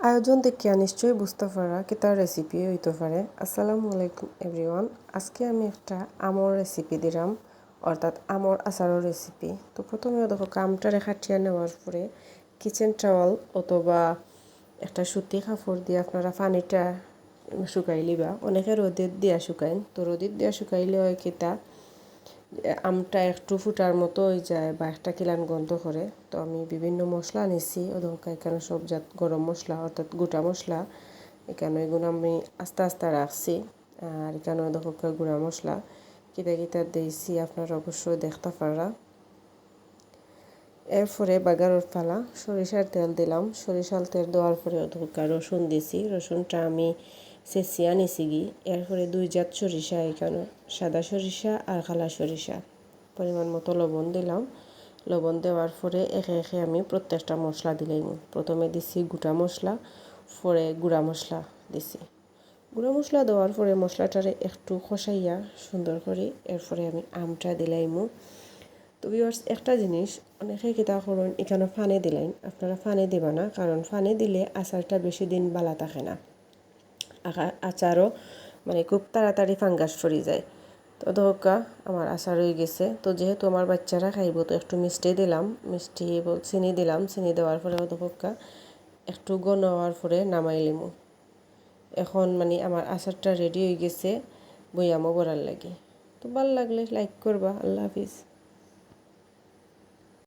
আয়োজন দেখিয়া নিশ্চয়ই বুঝতে পারা কি তার রেসিপি হইতে পারে আসসালামু আলাইকুম এভরিওয়ান আজকে আমি একটা আমর রেসিপি দিলাম অর্থাৎ আমর আচারের রেসিপি তো প্রথমে দেখো কামটা রেখাটিয়া নেওয়ার পরে কিচেন টাওয়াল অথবা একটা সুতি কাপড় দিয়ে আপনারা পানিটা শুকাই লিবা। অনেকে রোদের দিয়া শুকাইন। তো রোদের দিয়া শুকাইলে হয় কিতা আমটা একটু ফুটার মতো হয়ে যায় বা একটা কিলান গন্ধ করে। তো আমি বিভিন্ন মশলা নিছি ওদরকার এখানে সব জাত গরম মশলা, অর্থাৎ গোটা মশলা, এখানে এগুলো আমি আস্তে আস্তে রাখছি। আর এখানে দেখো গুঁড়া মশলা, কিতা কিতা দিয়েছি আপনারা অবশ্যই দেখতে পারা এরপরে বাগারের পালা, সরিষার তেল দিলাম। সরিষার তেল দেওয়ার পরে ধোকা রসুন দিছি রসুনটা আমি চেঁচিয়া নিছি গি এরপরে দুই জাত সরিষা এখানে, সাদা সরিষা আর কালা সরিষা। পরিমাণ মতো লবণ দিলাম। লবণ দেওয়ার পরে একে একে আমি প্রত্যেকটা মশলা দিলাম। প্রথমে দিছি গোটা মশলা, পরে গুঁড়া মশলা দিছি। গুঁড়া মশলা দেওয়ার পরে মশলাটারে একটু কষাইয়া সুন্দর করে এরপরে আমি আমটা দিলাইমু তো ভিউয়ার্স একটা জিনিস, অনেকে কিতা করুন, এখানে ফানে দিলেন। আপনারা ফানে দিবা না, কারণ ফানে দিলে আচারটা বেশি দিন বালা থাকে না। আচারও মানে খুব তাড়াতাড়ি ফাঙ্গাস ফরি যায়। তো ধোকা, আমার আচার হয়ে গেছে। তো যেহেতু আমার বাচ্চারা খাইব, তো একটু মিষ্টি দিলাম। মিষ্টি চিনি দিলাম। চিনি দেওয়ার পরে ধোকা, একটু গণ হওয়ার পরে নামাই লিমু। এখন মানে আমার আচারটা রেডি হয়ে গেছে, বইয়ামও করার লাগে। তো ভালো লাগলে লাইক করবা। আল্লাহ হাফিজ।